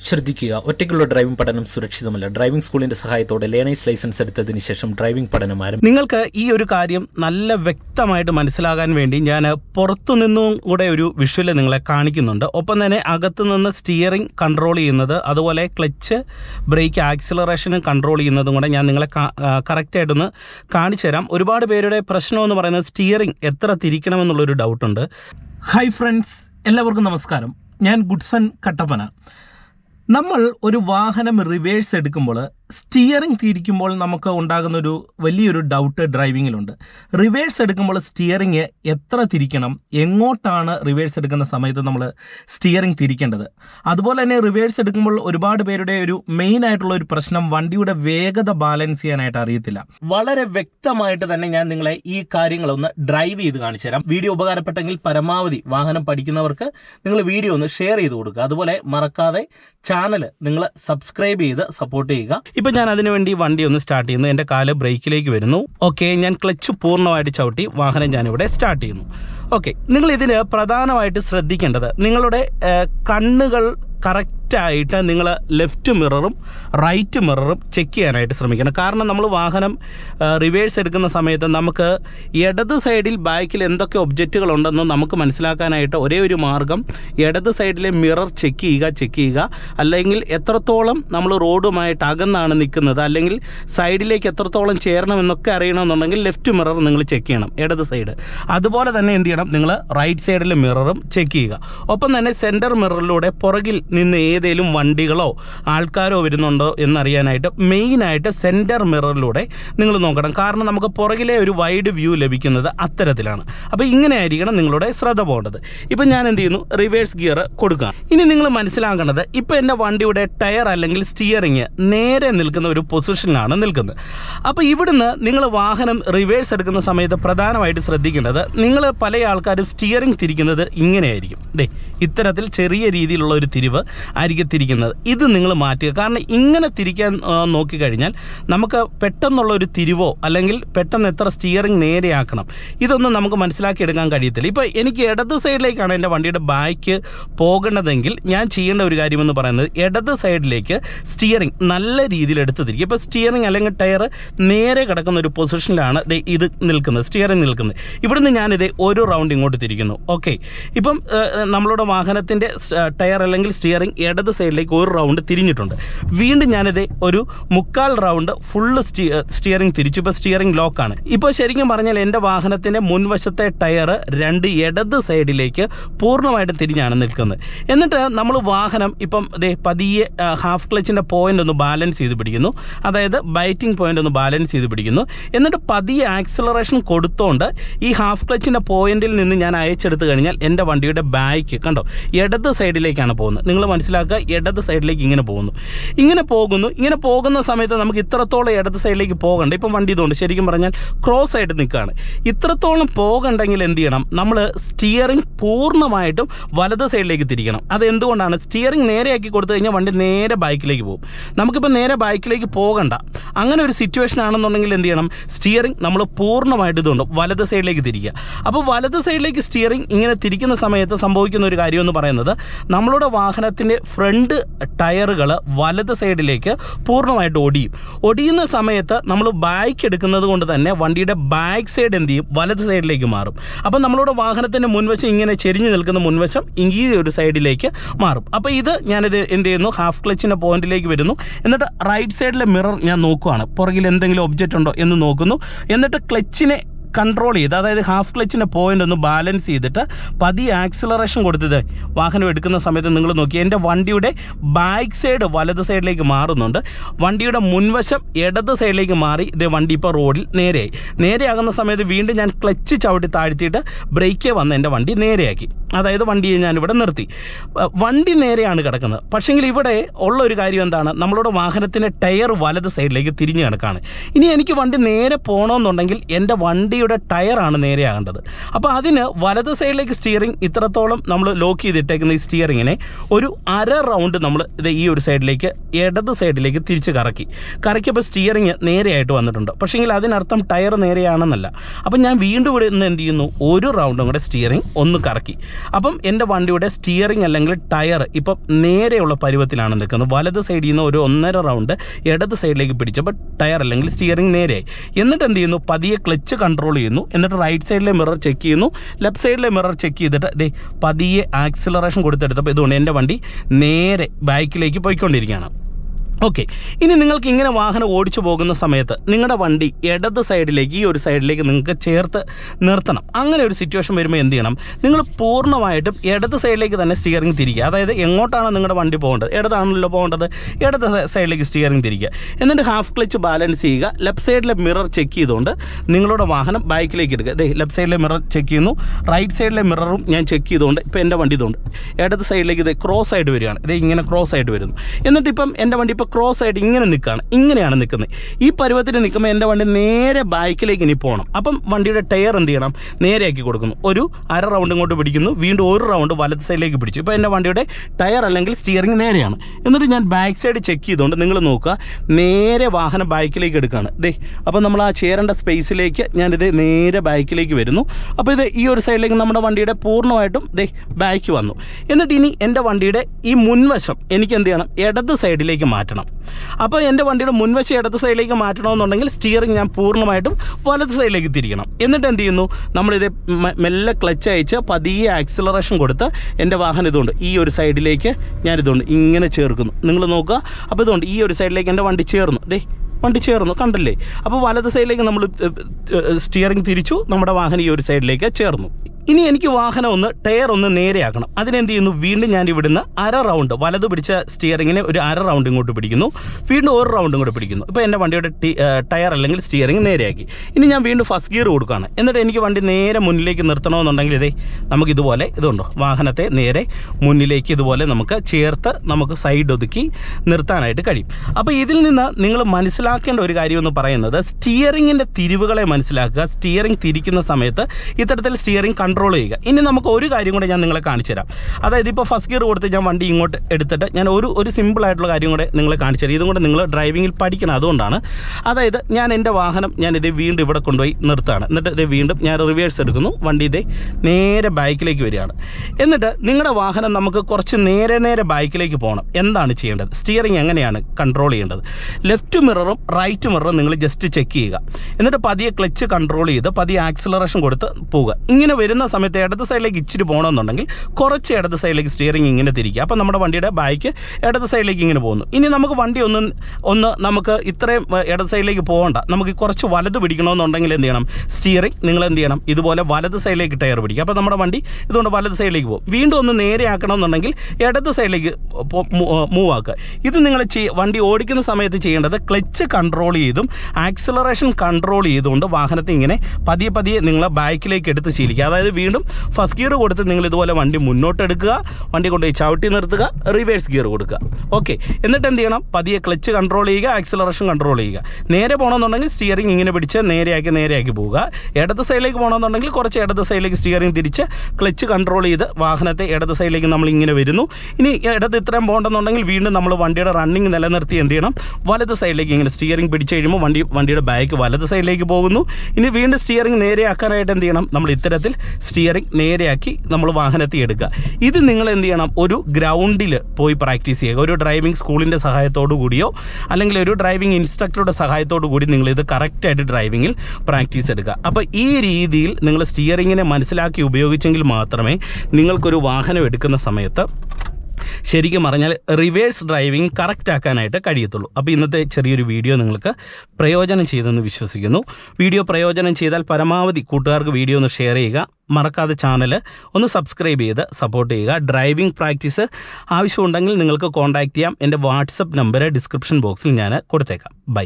ശ്രദ്ധിക്കുക. ഒറ്റയ്ക്കുള്ള ഡ്രൈവിംഗ് പഠനം സുരക്ഷിതമല്ല. ഡ്രൈവിംഗ് സ്കൂളിന്റെ സഹായത്തോടെ ലേണേഴ്സ് ലൈസൻസ് എടുത്തതിന് ശേഷം ഡ്രൈവിംഗ് പഠനം ആരംഭിക്കും നിങ്ങൾക്ക് ഈ ഒരു കാര്യം നല്ല വ്യക്തമായിട്ട് മനസ്സിലാകാൻ വേണ്ടി ഞാൻ പുറത്തു നിന്നും കൂടെ ഒരു വിഷ്വൽ നിങ്ങളെ കാണിക്കുന്നുണ്ട്. ഒപ്പം തന്നെ അകത്തു നിന്ന് സ്റ്റിയറിംഗ് കൺട്രോൾ ചെയ്യുന്നത് അതുപോലെ ക്ലച്ച് ബ്രേക്ക് ആക്സിലറേഷനും കൺട്രോൾ ചെയ്യുന്നതും കൂടെ ഞാൻ നിങ്ങളെ കറക്റ്റായിട്ടൊന്ന് കാണിച്ചു തരാം. ഒരുപാട് പേരുടെ പ്രശ്നം എന്ന് പറയുന്നത് സ്റ്റിയറിംഗ് എത്ര തിരിക്കണമെന്നുള്ളൊരു ഡൗട്ടുണ്ട് ഹൈ ഫ്രണ്ട്സ് എല്ലാവർക്കും നമസ്കാരം. ഞാൻ ഗുഡ്സൺ കട്ടപ്പന. നമ്മൾ ഒരു വാഹനം റിവേഴ്സ് എടുക്കുമ്പോൾ സ്റ്റിയറിംഗ് തിരിക്കുമ്പോൾ നമുക്ക് ഉണ്ടാകുന്ന ഒരു വലിയൊരു ഡൗട്ട് ഡ്രൈവിങ്ങിലുണ്ട് റിവേഴ്സ് എടുക്കുമ്പോൾ സ്റ്റിയറിംഗ് എത്ര തിരിക്കണം എങ്ങോട്ടാണ് റിവേഴ്സ് എടുക്കുന്ന സമയത്ത് നമ്മൾ സ്റ്റിയറിംഗ് തിരിക്കേണ്ടത്? അതുപോലെ തന്നെ റിവേഴ്സ് എടുക്കുമ്പോൾ ഒരുപാട് പേരുടെ ഒരു മെയിൻ ആയിട്ടുള്ള ഒരു പ്രശ്നം വണ്ടിയുടെ വേഗത ബാലൻസ് ചെയ്യാനായിട്ട് അറിയത്തില്ല. വളരെ വ്യക്തമായിട്ട് തന്നെ ഞാൻ നിങ്ങളെ ഈ കാര്യങ്ങളൊന്ന് ഡ്രൈവ് ചെയ്ത് കാണിച്ചു തരാം. വീഡിയോ ഉപകാരപ്പെട്ടെങ്കിൽ പരമാവധി വാഹനം പഠിക്കുന്നവർക്ക് നിങ്ങൾ വീഡിയോ ഒന്ന് ഷെയർ ചെയ്ത് കൊടുക്കുക. അതുപോലെ മറക്കാതെ ചാനൽ നിങ്ങൾ സബ്സ്ക്രൈബ് ചെയ്ത് സപ്പോർട്ട് ചെയ്യുക. ഇപ്പം ഞാൻ അതിനുവേണ്ടി വണ്ടി ഒന്ന് സ്റ്റാർട്ട് ചെയ്യുന്നു. എന്റെ കാൽ ബ്രേക്കിലേക്ക് വരുന്നു. ഓക്കെ ഞാൻ ക്ലച്ച് പൂർണമായിട്ട് ചവിട്ടി വാഹനം ഞാൻ ഇവിടെ സ്റ്റാർട്ട് ചെയ്യുന്നു. ഓക്കെ നിങ്ങൾ ഇതിന് പ്രധാനമായിട്ട് ശ്രദ്ധിക്കേണ്ടത് നിങ്ങളുടെ കണ്ണുകൾ കണ്ണുകൾ കറക്റ്റായിട്ട് നിങ്ങൾ ലെഫ്റ്റ് മിററും റൈറ്റ് മിററും ചെക്ക് ചെയ്യാനായിട്ട് ശ്രമിക്കണം. കാരണം നമ്മൾ വാഹനം റിവേഴ്സ് എടുക്കുന്ന സമയത്ത് നമുക്ക് ഇടത് സൈഡിൽ ബാക്കിൽ എന്തൊക്കെ ഒബ്ജക്റ്റുകൾ ഉണ്ടെന്ന് നമുക്ക് മനസ്സിലാക്കാനായിട്ട് ഒരേ ഒരു മാർഗം ഇടത് സൈഡിലെ മിറർ ചെക്ക് ചെയ്യുക ചെക്ക് ചെയ്യുക. അല്ലെങ്കിൽ എത്രത്തോളം നമ്മൾ റോഡുമായിട്ട് അകന്നാണ് നിൽക്കുന്നത് അല്ലെങ്കിൽ സൈഡിലേക്ക് എത്രത്തോളം ചേരണമെന്നൊക്കെ അറിയണമെന്നുണ്ടെങ്കിൽ ലെഫ്റ്റ് മിറർ നിങ്ങൾ ചെക്ക് ചെയ്യണം ഇടത് സൈഡ്. അതുപോലെ തന്നെ എന്ത് ചെയ്യണം? നിങ്ങൾ റൈറ്റ് സൈഡിലെ മിററും ചെക്ക് ചെയ്യുക. ഒപ്പം തന്നെ സെന്റർ മിററിലൂടെ പുറകിൽ നിന്ന് ഏതെങ്കിലും വണ്ടികളോ ആൾക്കാരോ വരുന്നുണ്ടോ എന്നറിയാനായിട്ട് മെയിനായിട്ട് സെന്റർ മിററിലൂടെ നിങ്ങൾ നോക്കണം. കാരണം നമുക്ക് പുറകിലെ ഒരു വൈഡ് വ്യൂ ലഭിക്കുന്നത് അത്തരത്തിലാണ്. അപ്പോൾ ഇങ്ങനെ ആയിരിക്കണം നിങ്ങളുടെ ശ്രദ്ധ പോകേണ്ടത്. ഇപ്പം ഞാൻ എന്ത് ചെയ്യുന്നു? റിവേഴ്സ് ഗിയർ കൊടുക്കാം ഇനി നിങ്ങൾ മനസ്സിലാക്കേണ്ടത് ഇപ്പോൾ എന്റെ വണ്ടിയുടെ ടയർ അല്ലെങ്കിൽ സ്റ്റിയറിങ് നേരെ നിൽക്കുന്ന ഒരു പൊസിഷനിലാണ് നിൽക്കുന്നത്. അപ്പോൾ ഇവിടുന്ന് നിങ്ങൾ വാഹനം റിവേഴ്സ് എടുക്കുന്ന സമയത്ത് പ്രധാനമായിട്ട് ശ്രദ്ധിക്കേണ്ടത് നിങ്ങൾ പല ആൾക്കാരും സ്റ്റിയറിംഗ് തിരിക്കുന്നത് ഇങ്ങനെയായിരിക്കും. ദേ ഇത്തരത്തിൽ ചെറിയ രീതിയിലുള്ള ഒരു തിരിവ് ആയിരിക്കും തിരിക്കുന്നത് ഇത് നിങ്ങൾ മാറ്റുക. കാരണം ഇങ്ങനെ തിരിക്കാൻ നോക്കിക്കഴിഞ്ഞാൽ നമുക്ക് പെട്ടെന്നുള്ള ഒരു തിരിവോ അല്ലെങ്കിൽ പെട്ടെന്ന് എത്ര സ്റ്റിയറിംഗ് നേരെയാക്കണം ഇതൊന്നും നമുക്ക് മനസ്സിലാക്കിയെടുക്കാൻ കഴിയത്തില്ല. ഇപ്പോൾ എനിക്ക് ഇടത് സൈഡിലേക്കാണ് എന്റെ വണ്ടിയുടെ ബാക്ക് പോകേണ്ടതെങ്കിൽ ഞാൻ ചെയ്യേണ്ട ഒരു കാര്യമെന്ന് പറയുന്നത് ഇടത് സൈഡിലേക്ക് സ്റ്റിയറിംഗ് നല്ല രീതിയിൽ എടുത്ത് തിരിക്കും ഇപ്പോൾ സ്റ്റിയറിംഗ് അല്ലെങ്കിൽ ടയർ നേരെ കിടക്കുന്ന ഒരു പൊസിഷനിലാണ് ഇത് നിൽക്കുന്നത് സ്റ്റിയറിംഗ് നിൽക്കുന്നത്. ഇവിടുന്ന് ഞാനിത് ഒരു റൗണ്ട് ഇങ്ങോട്ട് തിരിക്കുന്നു. ഓക്കെ ഇപ്പം നമ്മളുടെ വാഹനത്തിന്റെ ടയർ അല്ലെങ്കിൽ സ്റ്റിയറിംഗ് ഇടത് സൈഡിലേക്ക് ഒരു റൗണ്ട് തിരിഞ്ഞിട്ടുണ്ട്. വീണ്ടും ഞാനിത് ഒരു മുക്കാൽ റൗണ്ട് ഫുള്ള് സ്റ്റിയറിംഗ് തിരിച്ചു. ഇപ്പോൾ സ്റ്റിയറിംഗ് ലോക്കാണ് ഇപ്പോൾ ശരിക്കും പറഞ്ഞാൽ എന്റെ വാഹനത്തിന്റെ മുൻവശത്തെ ടയർ രണ്ട് ഇടത് സൈഡിലേക്ക് പൂർണമായിട്ട് തിരിഞ്ഞാണ് നിൽക്കുന്നത്. എന്നിട്ട് നമ്മൾ വാഹനം ഇപ്പം ദേ പതിയെ ഹാഫ് ക്ലച്ചിന്റെ പോയിന്റ് ഒന്ന് ബാലൻസ് ചെയ്ത് പിടിക്കുന്നു. അതായത് ബൈറ്റിംഗ് പോയിന്റ് ഒന്ന് ബാലൻസ് ചെയ്ത് പിടിക്കുന്നു. എന്നിട്ട് പതിയെ ആക്സിലറേഷൻ കൊടുത്തോണ്ട് ഈ ഹാഫ് ക്ലച്ചിന്റെ പോയിന്റിൽ നിന്ന് ഞാൻ അയച്ചെടുത്ത് കഴിഞ്ഞാൽ എന്റെ വണ്ടിയുടെ ബാക്ക് കണ്ടോ ഇടത് സൈഡിലേക്കാണ് പോകുന്നത്. നിങ്ങൾ മനസ്സിലാക്കുക ഇടത് സൈഡിലേക്ക് ഇങ്ങനെ പോകുന്നു. ഇങ്ങനെ പോകുന്നു. ഇങ്ങനെ പോകുന്ന സമയത്ത് നമുക്ക് ഇത്രത്തോളം ഇടത് സൈഡിലേക്ക് പോകണ്ട. ഇപ്പം വണ്ടി ഇതുകൊണ്ട് ശരിക്കും പറഞ്ഞാൽ ക്രോസ് ആയിട്ട് നിൽക്കുകയാണ് ഇത്രത്തോളം പോകണ്ടെങ്കിൽ എന്ത് ചെയ്യണം? നമ്മൾ സ്റ്റിയറിംഗ് പൂർണമായിട്ടും വലത് സൈഡിലേക്ക് തിരിക്കണം. അതെന്തുകൊണ്ടാണ് സ്റ്റിയറിംഗ് നേരെയാക്കി കൊടുത്തു കഴിഞ്ഞാൽ വണ്ടി നേരെ ബൈക്കിലേക്ക് പോകും. നമുക്കിപ്പോൾ നേരെ ബൈക്കിലേക്ക് പോകണ്ട. അങ്ങനെ ഒരു സിറ്റുവേഷൻ ആണെന്നുണ്ടെങ്കിൽ എന്ത് ചെയ്യണം? സ്റ്റിയറിംഗ് നമ്മൾ പൂർണമായിട്ട് ഇതുകൊണ്ട് വലത് സൈഡിലേക്ക് തിരിക്കുക. അപ്പോൾ വലത് സൈഡിലേക്ക് സ്റ്റിയറിംഗ് ഇങ്ങനെ തിരിക്കുന്ന സമയത്ത് സംഭവിക്കുന്ന ഒരു കാര്യം എന്ന് പറയുന്നത് നമ്മളുടെ വാഹനത്തിന്റെ ഫ്രണ്ട് ടയറുകൾ വലത് സൈഡിലേക്ക് പൂർണമായിട്ട് ഒടിയും. ഒടിയുന്ന സമയത്ത് നമ്മൾ ബാക്ക് എടുക്കുന്നത് കൊണ്ട് തന്നെ വണ്ടിയുടെ ബാക്ക് സൈഡ് എന്ത് ചെയ്യും? വലത് സൈഡിലേക്ക് മാറും. അപ്പം നമ്മളുടെ വാഹനത്തിന്റെ മുൻവശം ഇങ്ങനെ ചെരിഞ്ഞ് നിൽക്കുന്ന മുൻവശം ഈ ഒരു സൈഡിലേക്ക് മാറും. അപ്പോൾ ഇത് ഞാനിത് എന്ത് ചെയ്യുന്നു? ഹാഫ് ക്ലച്ചിന്റെ പോയിന്റിലേക്ക് വരുന്നു. എന്നിട്ട് റൈറ്റ് സൈഡിലെ മിറർ ഞാൻ നോക്കുവാണ്. പുറകിൽ എന്തെങ്കിലും ഒബ്ജക്റ്റ് ഉണ്ടോ എന്ന് നോക്കുന്നു. എന്നിട്ട് ക്ലച്ചിനെ കൺട്രോൾ ചെയ്ത് അതായത് ഹാഫ് ക്ലച്ചിന്റെ പോയിന്റ് ഒന്ന് ബാലൻസ് ചെയ്തിട്ട് പതിയെ ആക്സിലറേഷൻ കൊടുത്തത്. വാഹനം എടുക്കുന്ന സമയത്ത് നിങ്ങൾ നോക്കി എന്റെ വണ്ടിയുടെ ബാക്ക് സൈഡ് വലത് സൈഡിലേക്ക് മാറുന്നുണ്ട്. വണ്ടിയുടെ മുൻവശം ഇടത് സൈഡിലേക്ക് മാറി ഇത് വണ്ടി ഇപ്പോൾ റോഡിൽ നേരെയായി. നേരെയാകുന്ന സമയത്ത് വീണ്ടും ഞാൻ ക്ലച്ച് ചവിട്ടി താഴ്ത്തിയിട്ട് ബ്രേക്കേ വന്ന് എന്റെ വണ്ടി നേരെയാക്കി. അതായത് വണ്ടിയെ ഞാനിവിടെ നിർത്തി. വണ്ടി നേരെയാണ് കിടക്കുന്നത്. പക്ഷേങ്കിൽ ഇവിടെ ഉള്ള ഒരു കാര്യം എന്താണ്? നമ്മളുടെ വാഹനത്തിന്റെ ടയർ വലത് സൈഡിലേക്ക് തിരിഞ്ഞ് കിടക്കാണ്. ഇനി എനിക്ക് വണ്ടി നേരെ പോകണമെന്നുണ്ടെങ്കിൽ എന്റെ വണ്ടിയുടെ വണ്ടിയുടെ ടയറാണ് നേരെയാകേണ്ടത് അപ്പോൾ അതിന് വലത് സൈഡിലേക്ക് സ്റ്റിയറിംഗ് ഇത്രത്തോളം നമ്മൾ ലോക്ക് ചെയ്തിട്ടേക്കുന്ന ഈ സ്റ്റിയറിങ്ങിനെ ഒരു അര റൗണ്ട് നമ്മൾ ഇത് ഈ ഒരു സൈഡിലേക്ക് ഇടത് സൈഡിലേക്ക് തിരിച്ച് കറക്കി. കറക്കിയപ്പോൾ സ്റ്റിയറിങ് നേരെയായിട്ട് വന്നിട്ടുണ്ട്. പക്ഷേങ്കിൽ അതിനർത്ഥം ടയർ നേരെയാണെന്നല്ല. അപ്പം ഞാൻ വീണ്ടും ഇവിടെ നിന്ന് എന്ത് ചെയ്യുന്നു? ഒരു റൗണ്ടും കൂടെ സ്റ്റിയറിംഗ് ഒന്ന് കറക്കി. അപ്പം എന്റെ വണ്ടിയുടെ സ്റ്റിയറിംഗ് അല്ലെങ്കിൽ ടയർ ഇപ്പം നേരെയുള്ള പരുവത്തിലാണ് നിൽക്കുന്നത്. വലത് സൈഡിൽ നിന്ന് ഒരു ഒന്നര റൗണ്ട് ഇടത് സൈഡിലേക്ക് പിടിച്ചപ്പോൾ ടയർ അല്ലെങ്കിൽ സ്റ്റിയറിംഗ് നേരെയായി. എന്നിട്ട് എന്ത് ചെയ്യുന്നു? പതിയെ ക്ലച്ച് കൺട്രോൾ ചെയ്യുന്നു. എന്നിട്ട് റൈറ്റ് സൈഡിലെ മിറർ ചെക്ക് ചെയ്യുന്നു. ലെഫ്റ്റ് സൈഡിലെ മിറർ ചെക്ക് ചെയ്തിട്ട് ദേ പതിയെ ആക്സിലറേഷൻ കൊടുത്തെടുത്തപ്പോൾ ഇതുകൊണ്ട് എന്റെ വണ്ടി നേരെ ബാക്കിലേക്ക് പോയിക്കൊണ്ടിരിക്കുകയാണ്. ഓക്കെ ഇനി നിങ്ങൾക്ക് ഇങ്ങനെ വാഹനം ഓടിച്ചു പോകുന്ന സമയത്ത് നിങ്ങളുടെ വണ്ടി ഇടത് സൈഡിലേക്ക് ഈ ഒരു സൈഡിലേക്ക് നിങ്ങൾക്ക് ചേർത്ത് നിർത്തണം. അങ്ങനെ ഒരു സിറ്റുവേഷൻ വരുമ്പോൾ എന്ത് ചെയ്യണം? നിങ്ങൾ പൂർണമായിട്ടും ഇടത് സൈഡിലേക്ക് തന്നെ സ്റ്റിയറിംഗ് തിരിക്കുക. അതായത് എങ്ങോട്ടാണ് നിങ്ങളുടെ വണ്ടി പോകേണ്ടത്? ഇടതാണല്ലോ പോകേണ്ടത്. ഇടത് സൈഡിലേക്ക് സ്റ്റിയറിംഗ് തിരിക്കുക. എന്നിട്ട് ഹാഫ് ക്ലച്ച് ബാലൻസ് ചെയ്യുക. ലെഫ്റ്റ് സൈഡിലെ മിറർ ചെക്ക് ചെയ്തുകൊണ്ട് നിങ്ങളുടെ വാഹനം ബൈക്കിലേക്ക് എടുക്കുക. അതെ ലെഫ്റ്റ് സൈഡിലെ മിറർ ചെക്ക് ചെയ്യുന്നു. റൈറ്റ് സൈഡിലെ മിററും ഞാൻ ചെക്ക് ചെയ്തുകൊണ്ട് ഇപ്പോൾ എന്റെ വണ്ടി ഇതുകൊണ്ട് ഇടത് സൈഡിലേക്ക് ഇത് ക്രോസ് ആയിട്ട് വരികയാണ്. ഇത് ഇങ്ങനെ ക്രോസ് ആയിട്ട് വരുന്നു. എന്നിട്ട് ഇപ്പം എന്റെ വണ്ടി ക്രോസ് ആയിട്ട് ഇങ്ങനെ നിൽക്കുകയാണ് ഇങ്ങനെയാണ് നിൽക്കുന്നത് ഈ പരുവത്തിൽ നിൽക്കുമ്പോൾ എന്റെ വണ്ടി നേരെ ബാക്കിലേക്ക് ഇനി പോകണം അപ്പം വണ്ടിയുടെ ടയർ എന്ത് ചെയ്യണം? നേരെയാക്കി കൊടുക്കുന്നു. ഒരു അര റൗണ്ട് ഇങ്ങോട്ട് പിടിക്കുന്നു. വീണ്ടും ഒരു റൗണ്ട് വലത് സൈഡിലേക്ക് പിടിച്ചു. ഇപ്പോൾ എന്റെ വണ്ടിയുടെ ടയർ അല്ലെങ്കിൽ സ്റ്റിയറിംഗ് നേരെയാണ്. എന്നിട്ട് ഞാൻ ബാക്ക് സൈഡ് ചെക്ക് ചെയ്തുകൊണ്ട് നിങ്ങൾ നോക്കുക. നേരെ വാഹനം ബാക്കിലേക്ക് എടുക്കുകയാണ്. ദേ അപ്പോൾ നമ്മൾ ആ ചേരേണ്ട സ്പേസിലേക്ക് ഞാനിത് നേരെ ബാക്കിലേക്ക് വരുന്നു. അപ്പോൾ ഇത് ഈ ഒരു സൈഡിലേക്ക് നമ്മുടെ വണ്ടിയുടെ പൂർണമായിട്ടും ദേ ബാക്ക് വന്നു. എന്നിട്ട് ഇനി എന്റെ വണ്ടിയുടെ ഈ മുൻവശം എനിക്ക് എന്ത് ചെയ്യണം? ഇടത് സൈഡിലേക്ക് മാറ്റണം. അപ്പോൾ എന്റെ വണ്ടിയുടെ മുൻവശം ഇടത്ത് സൈഡിലേക്ക് മാറ്റണമെന്നുണ്ടെങ്കിൽ സ്റ്റിയറിംഗ് ഞാൻ പൂർണമായിട്ടും വലത് സൈഡിലേക്ക് തിരിക്കണം. എന്നിട്ട് എന്ത് ചെയ്യുന്നു? നമ്മളിത് മെല്ലെ ക്ലച്ച് അയച്ച് പതിയെ ആക്സിലറേഷൻ കൊടുത്ത് എന്റെ വാഹനം ഇതുകൊണ്ട് ഈ ഒരു സൈഡിലേക്ക് ഞാനിതുകൊണ്ട് ഇങ്ങനെ ചേർക്കുന്നു. നിങ്ങൾ നോക്കുക. അപ്പോൾ ഇതുകൊണ്ട് ഈ ഒരു സൈഡിലേക്ക് എന്റെ വണ്ടി ചേർന്നു. ദേ വണ്ടി ചേർന്നു. കണ്ടല്ലേ? അപ്പോൾ വലത് സൈഡിലേക്ക് നമ്മൾ സ്റ്റിയറിംഗ് തിരിച്ചു. നമ്മുടെ വാഹനം ഈ ഒരു സൈഡിലേക്ക് ചേർന്നു. ഇനി എനിക്ക് വാഹനം ഒന്ന് ടയർ ഒന്ന് നേരെയാക്കണം. അതിനെന്ത് ചെയ്യുന്നു? വീണ്ടും ഞാൻ ഇവിടുന്ന് അര റൗണ്ട് വലത് പിടിച്ച സ്റ്റിയറിങ്ങിനെ ഒരു അര റൗണ്ട് ഇങ്ങോട്ട് പിടിക്കുന്നു. വീണ്ടും ഒരു റൗണ്ട് ഇങ്ങോട്ട് പിടിക്കുന്നു. ഇപ്പോൾ എന്റെ വണ്ടിയുടെ ടയർ അല്ലെങ്കിൽ സ്റ്റിയറിംഗ് നേരെയാക്കി. ഇനി ഞാൻ വീണ്ടും ഫസ്റ്റ് ഗിയർ കൊടുക്കുകയാണ്. എന്നിട്ട് എനിക്ക് വണ്ടി നേരെ മുന്നിലേക്ക് നിർത്തണമെന്നുണ്ടെങ്കിൽ ഇതേ നമുക്ക് ഇതുപോലെ ഇതുണ്ടോ? വാഹനത്തെ നേരെ മുന്നിലേക്ക് ഇതുപോലെ നമുക്ക് ചേർത്ത് നമുക്ക് സൈഡ് ഒതുക്കി നിർത്താനായിട്ട് കഴിയും. അപ്പോൾ ഇതിൽ നിന്ന് നിങ്ങൾ മനസ്സിലാക്കേണ്ട ഒരു കാര്യം എന്ന് പറയുന്നത് സ്റ്റിയറിങ്ങിന്റെ തിരിവുകളെ മനസ്സിലാക്കുക. സ്റ്റിയറിംഗ് തിരിക്കുന്ന സമയത്ത് ഇത്തരത്തിൽ സ്റ്റിയറിംഗ് കൺട്രോൾ ചെയ്യുക. ഇനി നമുക്ക് ഒരു കാര്യം കൂടെ ഞാൻ നിങ്ങളെ കാണിച്ചു തരാം. അതായത് ഇപ്പോൾ ഫസ്റ്റ് ഗിയർ കൊടുത്ത് ഞാൻ വണ്ടി ഇങ്ങോട്ട് എടുത്തിട്ട് ഞാൻ ഒരു ഒരു സിമ്പിൾ ആയിട്ടുള്ള കാര്യം കൂടെ നിങ്ങളെ കാണിച്ചു തരാം. ഇതും കൂടെ നിങ്ങൾ ഡ്രൈവിങ്ങിൽ പഠിക്കണം അതുകൊണ്ടാണ്. അതായത് ഞാൻ എന്റെ വാഹനം ഞാൻ ഇത് വീണ്ടും ഇവിടെ കൊണ്ടുപോയി നിർത്താണ് എന്നിട്ട് ഇത് വീണ്ടും ഞാൻ റിവേഴ്സ് എടുക്കുന്നു. വണ്ടി ഇതേ നേരെ ബാക്കിലേക്ക് വരികയാണ്. എന്നിട്ട് നിങ്ങളുടെ വാഹനം നമുക്ക് കുറച്ച് നേരെ നേരെ ബാക്കിലേക്ക് പോകണം. എന്താണ് ചെയ്യേണ്ടത്? സ്റ്റിയറിംഗ് എങ്ങനെയാണ് കൺട്രോൾ ചെയ്യേണ്ടത്? ലെഫ്റ്റ് മിററും റൈറ്റ് മിററും നിങ്ങൾ ജസ്റ്റ് ചെക്ക് ചെയ്യുക. എന്നിട്ട് പതിയെ ക്ലച്ച് കൺട്രോൾ ചെയ്ത് പതിയെ ആക്സിലറേഷൻ കൊടുത്ത് പോവുക. ഇങ്ങനെ വരുന്ന സമയത്ത് ഇടത് സൈഡിലേക്ക് ഇച്ചിരി പോകണമെന്നുണ്ടെങ്കിൽ കുറച്ച് ഇടത് സൈഡിലേക്ക് സ്റ്റിയറിംഗ് ഇങ്ങനെ തിരിക്കുക. അപ്പോൾ നമ്മുടെ വണ്ടിയുടെ ബാക്ക് ഇടത് സൈഡിലേക്ക് ഇങ്ങനെ പോകുന്നു. ഇനി നമുക്ക് വണ്ടി ഒന്ന് ഒന്ന് നമുക്ക് ഇത്രയും ഇടത് സൈഡിലേക്ക് പോകണ്ട. നമുക്ക് കുറച്ച് വലത് പിടിക്കണമെന്നുണ്ടെങ്കിൽ എന്ത് ചെയ്യണം? സ്റ്റിയറിംഗ് നിങ്ങൾ എന്ത് ചെയ്യണം? ഇതുപോലെ വലത് സൈഡിലേക്ക് ടയർ പിടിക്കുക. അപ്പോൾ നമ്മുടെ വണ്ടി ഇതുകൊണ്ട് വലത് സൈഡിലേക്ക് പോകും. വീണ്ടും ഒന്ന് നേരെ ആക്കണമെന്നുണ്ടെങ്കിൽ ഇടത് സൈഡിലേക്ക് മൂവ് ആക്കുക. ഇത് നിങ്ങൾ വണ്ടി ഓടിക്കുന്ന സമയത്ത് ചെയ്യേണ്ടത് ക്ലച്ച് കൺട്രോൾ ചെയ്തും ആക്സിലറേഷൻ കൺട്രോൾ ചെയ്തുകൊണ്ട് വാഹനത്തെ ഇങ്ങനെ പതിയെ പതിയെ നിങ്ങൾ ബാക്കിലേക്ക് എടുത്ത് ശീലിക്കുക. അതായത് വീണ്ടും ഫസ്റ്റ് ഗിയർ കൊടുത്ത് നിങ്ങൾ ഇതുപോലെ വണ്ടി മുന്നോട്ടെടുക്കുക വണ്ടി കൊണ്ടുപോയി ചവിട്ടി നിർത്തുക റിവേഴ്സ് ഗിയർ കൊടുക്കുക. ഓക്കെ എന്നിട്ട് എന്ത് ചെയ്യണം? പതിയെ ക്ലച്ച് കൺട്രോൾ ചെയ്യുക ആക്സിലറേഷൻ കൺട്രോൾ ചെയ്യുക. നേരെ പോകണമെന്നുണ്ടെങ്കിൽ സ്റ്റിയറിംഗ് ഇങ്ങനെ പിടിച്ച് നേരെയാക്കി നേരെയാക്കി പോവുക. ഇടത് സൈഡിലേക്ക് പോകണമെന്നുണ്ടെങ്കിൽ കുറച്ച് ഇടത് സൈഡിലേക്ക് സ്റ്റിയറിംഗ് തിരിച്ച് ക്ലച്ച് കൺട്രോൾ ചെയ്ത് വാഹനത്തെ ഇടത് സൈഡിലേക്ക് നമ്മൾ ഇങ്ങനെ വരുന്നു. ഇനി ഇടത് ഇത്രയും പോകണമെന്നുണ്ടെങ്കിൽ വീണ്ടും നമ്മൾ വണ്ടിയുടെ റണ്ണിങ് നിലനിർത്തി എന്ത് ചെയ്യണം? വലത് സൈഡിലേക്ക് ഇങ്ങനെ സ്റ്റിയറിംഗ് പിടിച്ച് കഴിയുമ്പോൾ വണ്ടി വണ്ടിയുടെ ബാക്ക് വലത് സൈഡിലേക്ക് പോകുന്നു. ഇനി വീണ്ടും സ്റ്റിയറിംഗ് നേരെയാക്കാനായിട്ട് എന്ത് ചെയ്യണം? നമ്മൾ ഇത്തരത്തിൽ സ്റ്റിയറിംഗ് നേരെയാക്കി നമ്മൾ വാഹനത്തിൽ എടുക്കുക. ഇത് നിങ്ങൾ എന്ത് ചെയ്യണം? ഒരു ഗ്രൗണ്ടിൽ പോയി പ്രാക്ടീസ് ചെയ്യുക. ഒരു ഡ്രൈവിംഗ് സ്കൂളിന്റെ സഹായത്തോടു കൂടിയോ അല്ലെങ്കിൽ ഒരു ഡ്രൈവിംഗ് ഇൻസ്ട്രക്ടറുടെ സഹായത്തോടു കൂടി നിങ്ങൾ ഇത് കറക്റ്റായിട്ട് ഡ്രൈവിങ്ങിൽ പ്രാക്ടീസ് എടുക്കുക. അപ്പോൾ ഈ രീതിയിൽ നിങ്ങൾ സ്റ്റിയറിങ്ങിനെ മനസ്സിലാക്കി ഉപയോഗിച്ചെങ്കിൽ മാത്രമേ നിങ്ങൾക്കൊരു വാഹനം എടുക്കുന്ന സമയത്ത് ശരിക്കും പറഞ്ഞാൽ റിവേഴ്സ് ഡ്രൈവിംഗ് കറക്റ്റ് ആക്കാനായിട്ട് കഴിയത്തുള്ളൂ. അപ്പോൾ ഇന്നത്തെ ചെറിയൊരു വീഡിയോ നിങ്ങൾക്ക് പ്രയോജനം ചെയ്തെന്ന് വിശ്വസിക്കുന്നു. വീഡിയോ പ്രയോജനം ചെയ്താൽ പരമാവധി കൂട്ടുകാർക്ക് വീഡിയോ ഒന്ന് ഷെയർ ചെയ്യുക. മറക്കാതെ ചാനൽ ഒന്ന് സബ്സ്ക്രൈബ് ചെയ്ത് സപ്പോർട്ട് ചെയ്യുക. ഡ്രൈവിംഗ് പ്രാക്ടീസ് ആവശ്യമുണ്ടെങ്കിൽ നിങ്ങൾക്ക് കോൺടാക്റ്റ് ചെയ്യാം. എന്റെ വാട്സപ്പ് നമ്പർ ഡിസ്ക്രിപ്ഷൻ ബോക്സിൽ ഞാൻ കൊടുത്തേക്കാം. ബൈ